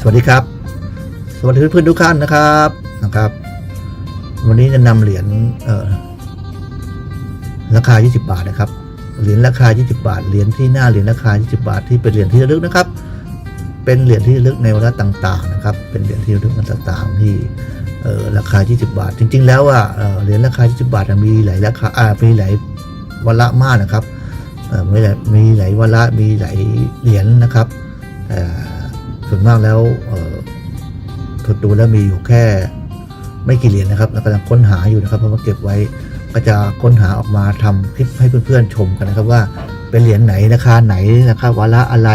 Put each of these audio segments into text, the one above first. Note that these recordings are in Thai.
สวัสดีครับ สวัสดีเพื่อนๆทุกท่านนะครับนะครับ วันนี้จะนำเหรียญราคา 20 บาทนะครับ เหรียญราคา 20 บาท เหรียญที่หน้าเหรียญราคา 20 บาท ที่เป็นเหรียญที่ระลึกนะครับ เป็นเหรียญที่ระลึกในวาระต่างๆนะครับ เป็นเหรียญที่ระลึกต่างๆที่เอ่อราคา 20 บาท จริง ๆ แล้วอะเอ่อเหรียญราคา 20 บาทมีหลายราคาอ่ามีหลายวาระมากนะครับเอ่อมีหลายมีหลายวาระมีหลายเหรียญนะครับแต่ ส่วนมากแล้วเอ่อทดดูแล้วมีอยู่แค่ไม่กี่เหรียญนะครับแล้วกำลังค้นหาอยู่นะครับเพราะว่าเก็บไว้ก็จะค้นหาออกมาทำคลิปให้เพื่อนๆชมกันนะครับว่าเป็นเหรียญไหนราคาไหนนะครับวาระอะไร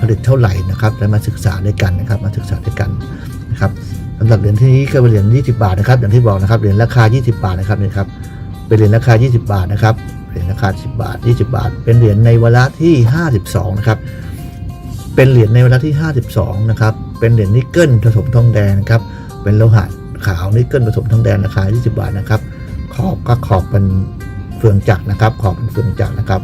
ผลิตเท่าไหร่นะครับแล้วมาศึกษาด้วยกันนะครับมาศึกษาด้วยกันนะครับสำหรับเหรียญที่นี้ก็เป็นเหรียญ20 บาทนะครับอย่างที่บอกนะครับเหรียญราคา 20 บาทนะครับนี่ครับเป็นเหรียญราคา 20 บาทนะครับเหรียญราคา 10 บาท 20 บาท เป็นเหรียญในวาระที่ 52 นะครับ เป็นเหรียญในเวลาที่ 52 นะครับ เป็นเหรียญนิกเกิลผสมทองแดงนะครับ เป็นโลหะขาวนิกเกิลผสมทองแดงราคา 20 บาทนะครับ ขอบก็ขอบเป็นเฟืองจักรนะครับ ขอบเป็นเฟืองจักรนะครับ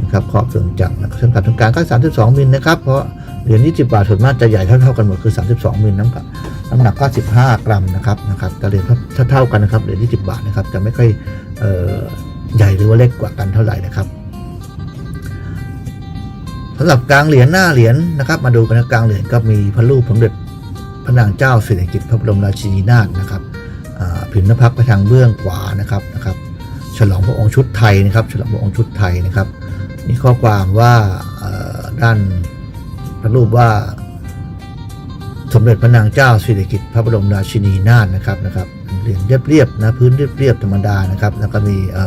นะครับขอบเฟืองจักรนะครับเส้นผ่านตรงกลางก็ 32 มิลนะครับ เพราะเหรียญ20 บาทส่วนมากจะใหญ่เท่าๆกันหมดคือ 32 มิลน้ำหนักน้ำหนักก็ 15 กรัมนะครับนะครับแต่เหรียญเท่าๆกันนะครับเหรียญ20 บาทนะครับจะไม่ค่อยใหญ่หรือว่าเล็กกว่ากันเท่าไหร่นะครับ สำหรับกลางเหรียญหน้าเหรียญนะครับ มาดูกันนะกลางเหรียญก็มีพระรูปสมเด็จพระนางเจ้าสิริกิติ์พระบรมราชินีนาถนะครับอ่าพิมพ์นภักไปทางเบื้องขวานะครับนะครับ ฉลองพระองค์ชุดไทยนะครับ ฉลองพระองค์ชุดไทยนะครับ มีข้อความว่าด้านพระรูปว่าสมเด็จพระนางเจ้าสิริกิติ์พระบรมราชินีนาถนะครับนะครับเหรียญเรียบๆนะพื้นเรียบๆธรรมดานะครับ แล้วก็มีอ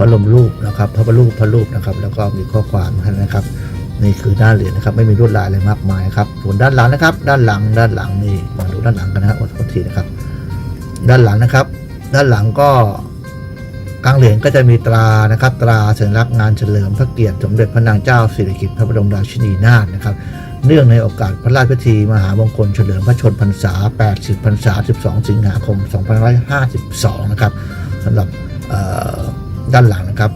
ระบรมรูปนะครับพระบรมรูปพระรูปนะครับ แล้วก็มีข้อความนะครับนี่คือด้านเหรียญนะครับ ไม่มีลวดลายอะไรมากมายครับส่วนด้านหลังนะครับ ด้านหลังด้านหลังนี่มาดูด้านหลังกันนะครับขอโทษทีนะครับ ด้านหลังนะครับ ด้านหลังก็กลางเหรียญก็จะมีตรานะครับ ตราสัญลักษณ์งานเฉลิมพระเกียรติสมเด็จพระนางเจ้าสิริกิติ์พระบรมราชินีนาถนะครับ เนื่องในโอกาสพระราชพิธี มหามงคลเฉลิมพระชนมพรรษา 80 พรรษา 12 สิงหาคม 2552 นะครับสำหรับเอ่อ ด้านหลังนะครับ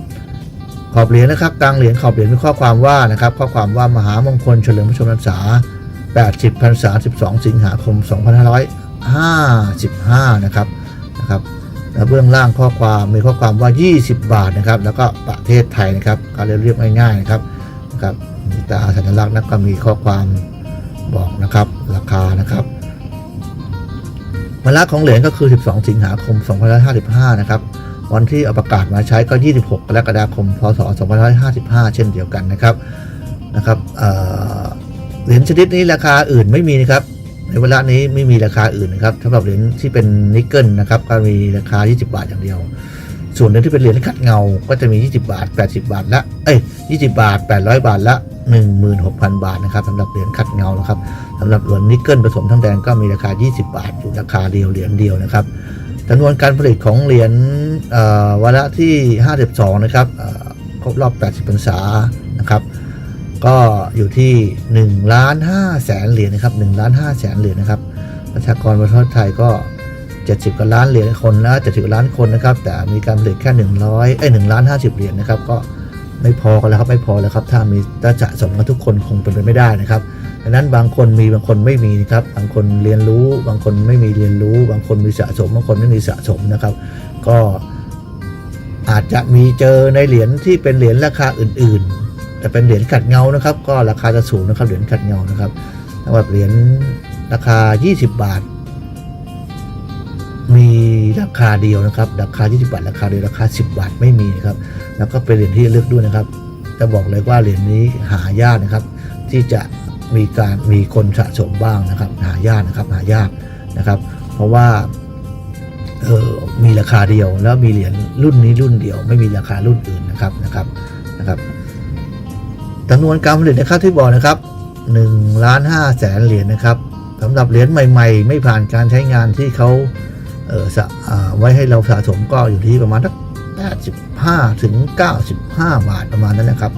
ขอบเหรียญนะครับกลางเหรียญขอบเหรียญมีข้อความว่านะครับ ข้อความว่ามหามงคลเฉลิมพระชนมพรรษา 80พรรษา 12 สิงหาคม 2555 นะครับนะครับแล้วเบื้องล่างข้อความมีข้อความว่า 20 บาทนะครับ แล้วก็ประเทศไทยนะครับก็เรียบๆง่าย ๆนะครับนะครับมีตราสัญลักษณ์นะก็มีข้อความบอกนะครับราคานะครับวันละของเหรียญก็คือ 12 สิงหาคม 2555 นะครับ วันที่เอาประกาศมาใช้ก็ 26 กรกฎาคม พศ 2555 เช่นเดียวกันนะครับนะครับเอ่อเหรียญชนิดนี้ราคาอื่นไม่มีนะครับ ในเวลานี้ไม่มีราคาอื่นนะครับสำหรับเหรียญที่เป็นนิกเกิลนะครับก็มีราคา 20 บาทอย่างเดียว ส่วนเหรียญที่เป็นเหรียญขัดเงา ก็จะมี 20 บาท 80 บาทละเอ้ย20 บาท 800 บาทละ 16,000 บาทนะครับสำหรับเหรียญขัดเงานะครับสำหรับเหรียญนิกเกิลผสมทองแดงก็มีราคา 20 บาทอยู่ราคาเดียวเหรียญเดียวนะครับ จำนวนการผลิตของเหรียญวาระที่ 52 นะครับครบรอบ 80พรรษานะครับ ก็อยู่ที่1ล้าน5แสนเหรียญนะครับ1ล้าน5แสนเหรียญนะครับประชากรประเทศไทยก็ 70กว่าล้านเหรียญคนแล้ว70กว่าล้านคนนะครับ แต่มีการผลิตแค่ 100เอ้ย1ล้าน50 เหรียญนะครับ ก็ไม่พอกันแล้วครับไม่พอแล้วครับ ถ้ามีถ้าสะสมกันทุกคนคงเป็นไปไม่ได้นะครับ ดังนั้นบางคนมีบางคนไม่มีนะครับ บางคนเรียนรู้ บางคนไม่มีเรียนรู้ บางคนมีสะสม บางคนไม่มีสะสมนะครับ ก็อาจจะมีเจอในเหรียญที่เป็นเหรียญราคาอื่น ๆ แต่เป็นเหรียญขัดเงานะครับ ก็ราคาจะสูงนะครับ เหรียญขัดเงานะครับสำหรับเหรียญราคา 20 บาท มีราคาเดียวนะครับ ราคา 20 บาท ราคาเดียวราคา 10 บาทไม่มีนะครับ แล้วก็เป็นเหรียญที่ระลึกด้วยนะครับ จะบอกเลยว่าเหรียญนี้หายากนะครับ ที่จะ มีการมีคนสะสมบ้างนะครับ หายากนะครับหายากนะครับ เพราะว่าเออมีราคาเดียวแล้วมีเหรียญรุ่นนี้รุ่นเดียว ไม่มีราคารุ่นอื่นนะครับนะครับนะครับจำนวนการผลิตนะครับที่บอกนะครับ1ล้าน5แสนเหรียญนะครับสำหรับเหรียญใหม่ ๆ ไม่ผ่านการใช้งานที่เขาเออสะอ่าไว้ให้เราสะสมก็อยู่ที่ประมาณสัก85ถึง95 บาทประมาณนั้นนะครับ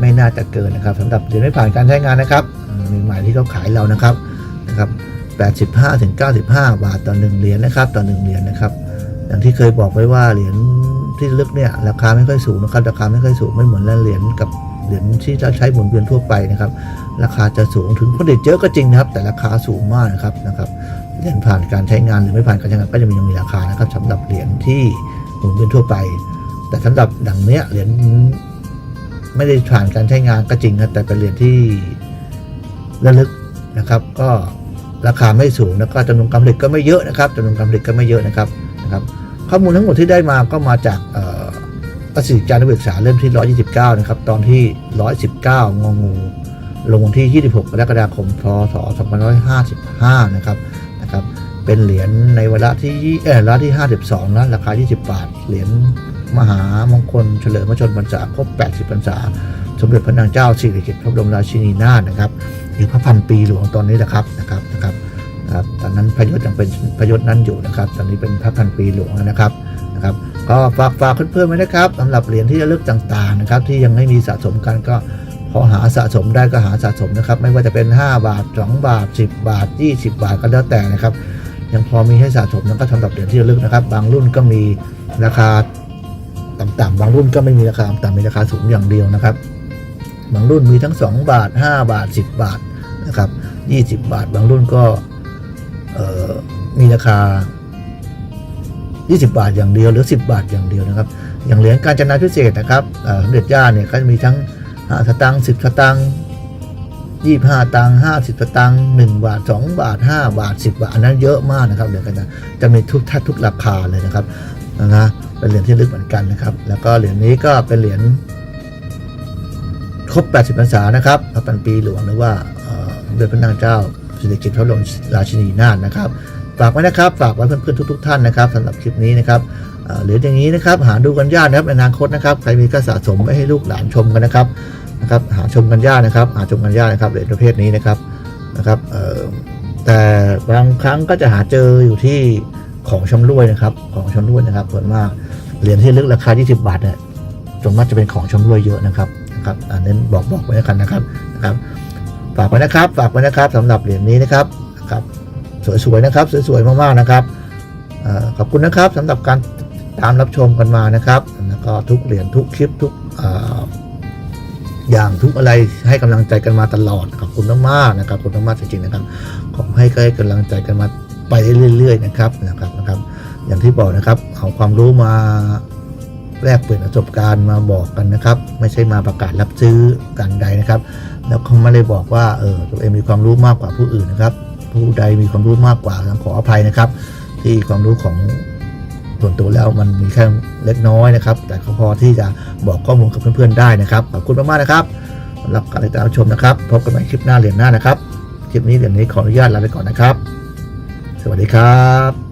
ไม่น่าจะเกินนะครับสำหรับเหรียญไม่ผ่านการใช้งานนะครับ ใหม่ๆที่เขาขายเรานะครับนะครับ85ถึง95 บาทต่อหนึ่งเหรียญนะครับต่อหนึ่งเหรียญนะครับ อย่างที่เคยบอกไว้ว่าเหรียญที่ลึกเนี่ยราคาไม่ค่อยสูงนะครับราคาไม่ค่อยสูงไม่เหมือนเหรียญกับเหรียญที่เราใช้หมุนเวียนทั่วไปนะครับ ราคาจะสูงถึงผลิตเยอะก็จริงนะครับ แต่ราคาสูงมากนะครับนะครับเหรียญผ่านการใช้งานหรือไม่ผ่านการใช้งานก็จะมียังมีราคานะครับสำหรับเหรียญที่หมุนเวียนทั่วไป แต่สำหรับดังเนี้ยเหรียญไม่ได้ผ่านการใช้งานก็จริงนะแต่เป็นเหรียญที่ ระลึกนะครับ ก็ราคาไม่สูงแล้วก็จำนวนการผลิตก็ไม่เยอะนะครับจำนวนการผลิตก็ไม่เยอะนะครับนะครับ ข้อมูลทั้งหมดที่ได้มาก็มาจากเอ่อประสิทธิการนักศึกษาเล่มที่ 129 นะครับ ตอนที่ 119 งองู ลงวันที่ 26 กรกฎาคม พศ 2555 นะครับนะครับ เป็นเหรียญในวาระที่เออวาระที่ 52 นะ ราคา 20 บาท เหรียญมหามงคลเฉลิมพระชนมพรรษาครบ 80 พรรษา สมเด็จพระนางเจ้าสิริกิติ์พระบรมราชินีนาถนะครับ หรือพระพันปีหลวงตอนนี้แหละครับนะครับนะครับครับตอนนั้นพยศยังเป็นพยศนั้นอยู่นะครับ ตอนนี้เป็นพระพันปีหลวงนะครับนะครับ ก็ฝากฝากเพื่อนๆไว้นะครับสำหรับเหรียญที่ระลึกต่างๆนะครับ ที่ยังไม่มีสะสมกันก็พอหาสะสมได้ก็หาสะสมนะครับ ไม่ว่าจะเป็น 5 บาท 2 บาท 10 บาท 20 บาทก็แล้วแต่นะครับ ยังพอมีให้สะสมนะก็สำหรับเหรียญที่ระลึกนะครับ บางรุ่นก็มีราคาต่ำๆบางรุ่นก็ไม่มีราคาต่ำมีราคาสูงอย่างเดียวนะครับ บางรุ่นมีทั้ง 2 บาท 5 บาท 10 บาท นะครับ 20 บาท บางรุ่นก็มีราคา 20 บาทอย่างเดียวหรือ 10 บาทอย่างเดียวนะครับ อย่างเหรียญการจนาพิเศษนะครับเอ่อสมเด็จย่าเนี่ยก็จะมีทั้ง5สตังค์10สตังค์25 ตังค์50สตังค์1บาท 2 บาท 5 บาท 10 บาท อันนั้นเยอะมากนะครับเหรียญกันนะจะมีทุกทัดทุกราคาเลยนะครับนะนะเป็นเหรียญที่ลึกเหมือนกันนะครับ แล้วก็เหรียญนี้ก็เป็นเหรียญครบ 80พรรษานะครับพระพันปีหลวงหรือว่า เอ่อสมเด็จพระนางเจ้าสิริกิติ์พระบรมราชินีนาถนะครับฝากไว้นะครับฝากไว้เพื่อนๆทุก ๆ ท่านนะครับสำหรับคลิปนี้นะครับหรียญอย่างนี้นะครับหาดูกันยากนะครับในอนาคตนะครับใครมีก็สะสมไว้ให้ลูกหลานชมกันนะครับนะครับหาชมกันยากนะครับหาชมกันยากนะครับเหรียญประเภทนี้นะครับนะครับแต่บางครั้งก็จะหาเจออยู่ที่ของชำรวยนะครับของชำรวยนะครับส่วนมากเหรียญที่ลึกราคา 20 บาทเนี่ยส่วนมากจะเป็นของชำรวยเยอะนะครับนะครับอันนี้บอกบอกไว้แล้วกันนะครับนะครับ ฝากไว้นะครับ ฝากไว้นะครับสำหรับเหรียญนี้นะครับครับ สวยๆนะครับ สวยๆมากๆนะครับอขอบคุณนะครับสำหรับการตามรับชมกันมานะครับ แล้วก็ทุกเหรียญทุกคลิปทุกออย่างทุกอะไรให้กำลังใจกันมาตลอดขอบคุณมากๆนะครับขอบคุณมากๆจริงๆนะครับ ขอให้ก็ให้กำลังใจกันมาไปเรื่อยๆนะครับนะครับนะครับ อย่างที่บอกนะครับเอาความรู้มา แลกเปลี่ยนประสบการณ์มาบอกกันนะครับ ไม่ใช่มาประกาศรับซื้อกันใดนะครับ แล้วเขาไม่ได้บอกว่าเออตัวเองมีความรู้มากกว่าผู้อื่นนะครับ ผู้ใดมีความรู้มากกว่าต้องขออภัยนะครับ ที่ความรู้ของส่วนตัวแล้วมันมีแค่เล็กน้อยนะครับ แต่ก็พอที่จะบอกข้อมูลกับเพื่อนๆได้นะครับขอบคุณมากๆนะครับสำหรับการติดตามชมนะครับพบกันใหม่คลิปหน้าเรียนหน้านะครับคลิปนี้เดี๋ยวนี้ขออนุญาตลาไปก่อนนะครับ สวัสดีครับ